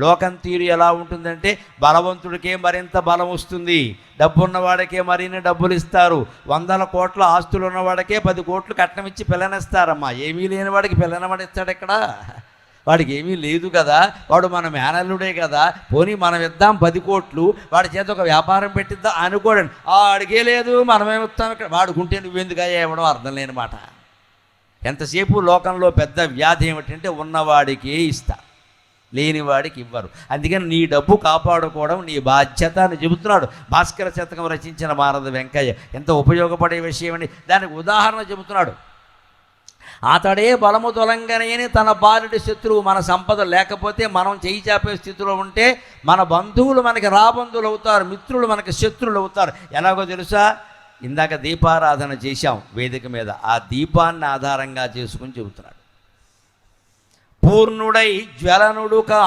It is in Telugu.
లోకం తీరు ఎలా ఉంటుందంటే బలవంతుడికే మరింత బలం వస్తుంది. డబ్బు ఉన్నవాడికే మరిన్ని డబ్బులు ఇస్తారు. వందల కోట్ల ఆస్తులు ఉన్నవాడికే పది కోట్లు కట్నం ఇచ్చి పిల్లనిస్తారమ్మా. ఏమీ లేని వాడికి పిల్లనవాడు ఇస్తాడు ఇక్కడ. వాడికి ఏమీ లేదు కదా. వాడు మన మేనల్లుడే కదా. పోనీ మనం ఇద్దాం పది కోట్లు. వాడి చేత ఒక వ్యాపారం పెట్టిద్దాం అనుకోడండి అడిగే లేదు మనమేమిస్తాం ఇక్కడ. వాడుకుంటే నువ్వెందుకు అయ్యా ఇవ్వడం అర్థం లేని మాట. ఎంతసేపు లోకంలో పెద్ద వ్యాధి ఏమిటంటే ఉన్నవాడికే ఇస్తా. లేనివాడికి ఇవ్వరు. అందుకని నీ డబ్బు కాపాడుకోవడం నీ బాధ్యత అని చెబుతున్నాడు భాస్కర శతకం రచించిన మారద వెంకయ్య. ఎంత ఉపయోగపడే విషయం అని దానికి ఉదాహరణ చెబుతున్నాడు. అతడే బలము తొలంగనేని తన బాలుడి శత్రువు మన సంపద లేకపోతే మనం చేయి చాపే స్థితిలో ఉంటే మన బంధువులు మనకి రాబంధువులు అవుతారు మిత్రులు మనకి శత్రువులు అవుతారు. ఎలాగో తెలుసా? ఇందాక దీపారాధన చేశాం వేదిక మీద. ఆ దీపాన్ని ఆధారంగా చేసుకుని చెబుతున్నాడు. పూర్ణుడై జ్వలనుడు కా